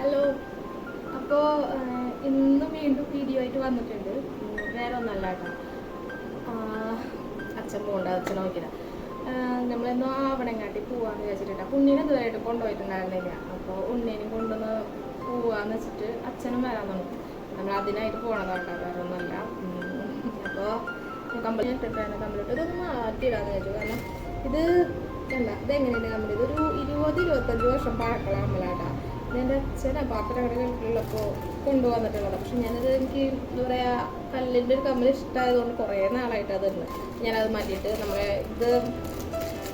Hello അപ്പോൾ ഇന്ന് വീണ്ടും വീഡിയോ ആയിട്ട് വന്നിട്ടുണ്ട്. വേറെ ഒന്നല്ല കേട്ടോ. അച്ഛൻ പോകണ്ട അച്ഛൻ നോക്കില്ല നമ്മളെന്നോ ആവണങ്ങാട്ടി പോവാന്ന് വിചാരിച്ചിട്ടുണ്ട്. അപ്പോൾ ഉണ്ണീനെ ഇതുവരെയായിട്ട് കൊണ്ടുപോയിട്ടുണ്ടായിരുന്നില്ല. അപ്പോൾ ഉണ്ണിനെയും കൊണ്ടുവന്ന് പോവാന്ന് വെച്ചിട്ട് അച്ഛനും വരാൻ തോന്നും നമ്മൾ അതിനായിട്ട് പോണതാണ് കേട്ടോ. വേറെ ഒന്നല്ല. അപ്പോൾ കമ്പനി ഇട്ടിട്ടാണ് കമ്പനിട്ട് ഇതൊന്ന് മാറ്റിയിടാന്ന് വെച്ചു കാരണം ഇത് അല്ല ഇതെങ്ങനെയുണ്ട് കമ്പനി ഇതൊരു ഇരുപത് ഇരുപത്തഞ്ച് വർഷം പഴക്കമുള്ള കമ്പലാട്ടാ എന്റെ അച്ഛനാ പാപ്പരങ്ങളുടെ വീട്ടിലുള്ളപ്പോൾ കൊണ്ടുവന്നിട്ടുള്ളത്. പക്ഷെ ഞാനത് എനിക്ക് എന്താ പറയുക കല്ലിന്റെ ഒരു കമ്മൽ ഇഷ്ടമായതുകൊണ്ട് കുറേ നാളായിട്ട് അത് ഉണ്ട് ഞാനത് മാറ്റിയിട്ട് നമ്മളെ ഇത്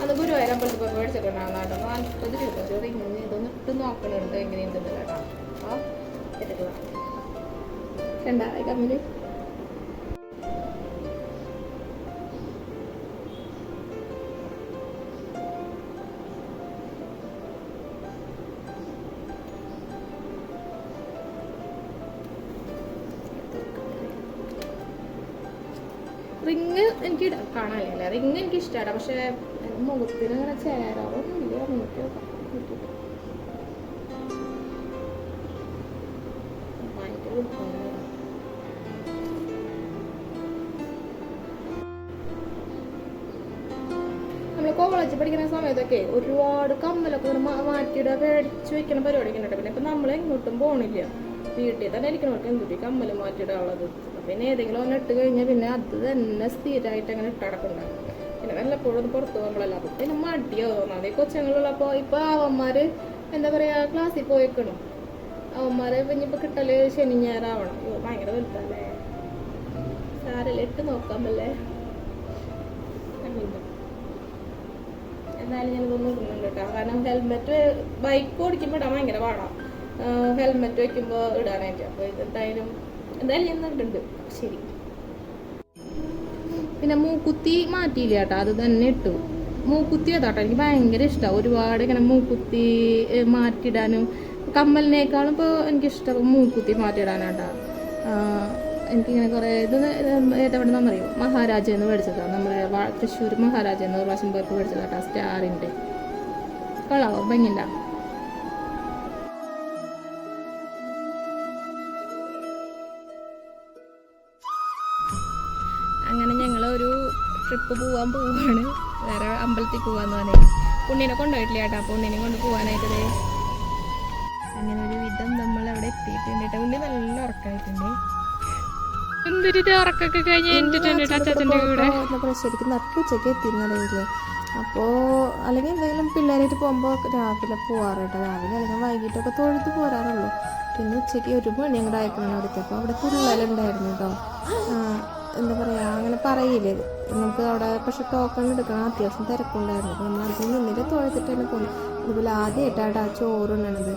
അത് ഗുരുവായൂർ അമ്പലത്തിൽ പോയി മേടിച്ചിട്ടുണ്ടായിരുന്നു കേട്ടോ. നാൽപ്പത് രൂപ. ഒരു ഇതൊന്നും ഇട്ട് നോക്കണുണ്ട് എങ്ങനെയുണ്ടെന്ന് കേട്ടോ. അപ്പോൾ എടുക്കുക റിങ് എനിക്ക് കാണാനില്ല. റിങ് എനിക്ക് ഇഷ്ടമാണ് പക്ഷെ മുഖത്തിന് അങ്ങനെ ചേരാറൊന്നും ഇല്ല. നമ്മൾ കോളേജിൽ പഠിക്കുന്ന സമയത്തൊക്കെ ഒരുപാട് കമ്മലൊക്കെ ഇങ്ങനെ മാ- മാറ്റിയിടുക പേടിച്ച് വെക്കുന്ന പരിപാടിയൊക്കെ ഉണ്ട് പിന്നെ ഇപ്പം നമ്മൾ എങ്ങോട്ടും പോണില്ല. വീട്ടിൽ തന്നെ ഇരിക്കണവർക്ക് എന്തുട്ടി കമ്മൽ മാറ്റിയിടാനുള്ളത്? പിന്നെ ഏതെങ്കിലും ഒന്ന് ഇട്ട് കഴിഞ്ഞാൽ പിന്നെ അത് തന്നെ സ്ഥിരമായിട്ട് അങ്ങനെ ഇട്ട് നടക്കുന്നുണ്ടാവും പിന്നെ വല്ലപ്പോഴും പുറത്ത് പോകുമ്പോഴല്ല അപ്പം പിന്നെ മടിയോ തോന്നാതെ കൊച്ചങ്ങളുള്ളപ്പോൾ ഇപ്പോൾ അവന്മാർ എന്താ പറയുക ക്ലാസ്സിൽ പോയിക്കണം. അവന്മാരെ ഇനിയിപ്പോൾ കിട്ടൽ ശനി ഞായറാവണം ഭയങ്കര വലുതല്ലേ? സാരല്ല ഇട്ട് നോക്കാമല്ലേ എന്നാലും ഞാനിതൊന്നും ഇടുന്നുണ്ട് കേട്ടോ. കാരണം ഹെൽമെറ്റ് ബൈക്ക് ഓടിക്കുമ്പോൾ ഇടാൻ ഭയങ്കര പാടാണ് ഹെൽമെറ്റ് വെക്കുമ്പോൾ ഇടാനായിട്ട്. അപ്പോൾ ഇതെന്തായാലും എന്തായാലും ഞാൻ ഇടുന്നുണ്ട് ശരി. പിന്നെ മൂക്കുത്തി മാറ്റിയില്ല കേട്ടോ അത് തന്നെ ഇട്ടു. മൂക്കുത്തി അതാട്ടോ എനിക്ക് ഭയങ്കര ഇഷ്ടമാണ് ഒരുപാട് ഇങ്ങനെ മൂക്കുത്തി മാറ്റിയിടാനും. കമ്മലിനേക്കാളും ഇപ്പോൾ എനിക്കിഷ്ടം മൂക്കുത്തി മാറ്റിയിടാനാട്ടാ എനിക്കിങ്ങനെ കുറേ ഇത് ഏതെവിടെ നിന്നറിയോ മഹാരാജ എന്ന് മേടിച്ചതാണ് നമ്മൾ തൃശ്ശൂർ മഹാരാജ എന്ന് പ്രാവശ്യം പോയപ്പോൾ മേടിച്ചതാട്ടാ സ്റ്റാറിന്റെ. കൊള്ളാവോ? ഭംഗിണ്ട ട്രിപ്പ് പോവാൻ പോവാണ്. വേറെ അമ്പലത്തിൽ പോവാന്ന് പറഞ്ഞത് പുണ്ണിനെ കൊണ്ടുപോയിട്ടില്ല കേട്ടോ അപ്പോൾ ഉണ്ണിനെ കൊണ്ട് പോകാനായിട്ട് അങ്ങനെ ഒരു വിധം നമ്മൾ അവിടെ എത്തിയിട്ടുണ്ട് കേട്ടോ ഉണ്ണി നല്ല ഉറക്കമായിട്ടുണ്ട് എന്തൊരു ഉറക്കൊക്കെ കഴിഞ്ഞ് എന്നിട്ടുണ്ട് അച്ചാച്ചന്റെ കൂടെ? ശരിക്കും നട്ടുച്ചയ്ക്ക് എത്തിയിരുന്നില്ലേ അപ്പോൾ അല്ലെങ്കിൽ എന്തെങ്കിലും പിള്ളേരായിട്ട് പോകുമ്പോൾ രാവിലെ പോവാറ് കേട്ടോ രാവിലെ അല്ലെങ്കിൽ വൈകിട്ടൊക്കെ തൊഴുത്ത് പോരാറുള്ളൂ. പിന്നെ ഉച്ചയ്ക്ക് ഒരു മണി അങ്ങോട്ട് അയക്കണം അവിടുത്തെ അപ്പോൾ അവിടെ പിള്ളേരുണ്ടായിരുന്നു കേട്ടോ എന്താ പറയുക അങ്ങനെ പറയില്ലേ? നമുക്ക് അവിടെ പക്ഷെ ടോക്കൺ എടുക്കണം. അത്യാവശ്യം തിരക്കുണ്ടായിരുന്നു. അപ്പോൾ നമ്മൾ അതിൽ നിന്നിട്ട് തൊഴുത്തിട്ട് തന്നെ പോയി. അതുപോലെ ആദ്യമായിട്ടാണ് ആ ചോറുണ്ണണത്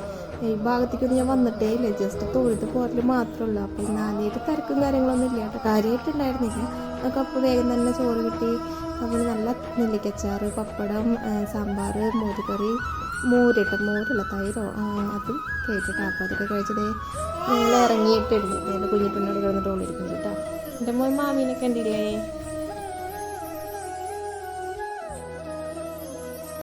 ഈ ഭാഗത്തേക്കൊന്നും ഞാൻ വന്നിട്ടേ ഇല്ല. ജസ്റ്റ് തൊഴുത്ത് പോരൽ മാത്രമേ ഉള്ളൂ അപ്പോൾ ഇന്ന് ആദ്യമായിട്ട് തിരക്കും കാര്യങ്ങളൊന്നും ഇല്ല കേട്ടോ. കാര്യമായിട്ടുണ്ടായിരുന്നില്ല. നമുക്ക് അപ്പോൾ വേഗം തന്നെ ചോറ് കിട്ടി. അപ്പോൾ നല്ല നെല്ലിക്കച്ചാറ് പപ്പടം സാമ്പാർ മോരുകറി മോരിട്ട മോരുള്ള തൈരോ അതും കഴിച്ചിട്ടാണ് അപ്പോൾ അതൊക്കെ കഴിച്ചത് ഞങ്ങൾ ഇറങ്ങിയിട്ടുണ്ട് എന്റെ കുഞ്ഞിപ്പെണ്ണോട് കിടന്നിട്ട് കൊണ്ടിരിക്കുന്നു കേട്ടോ. എന്റെ മോൻ മാമീനെ കണ്ടില്ലേ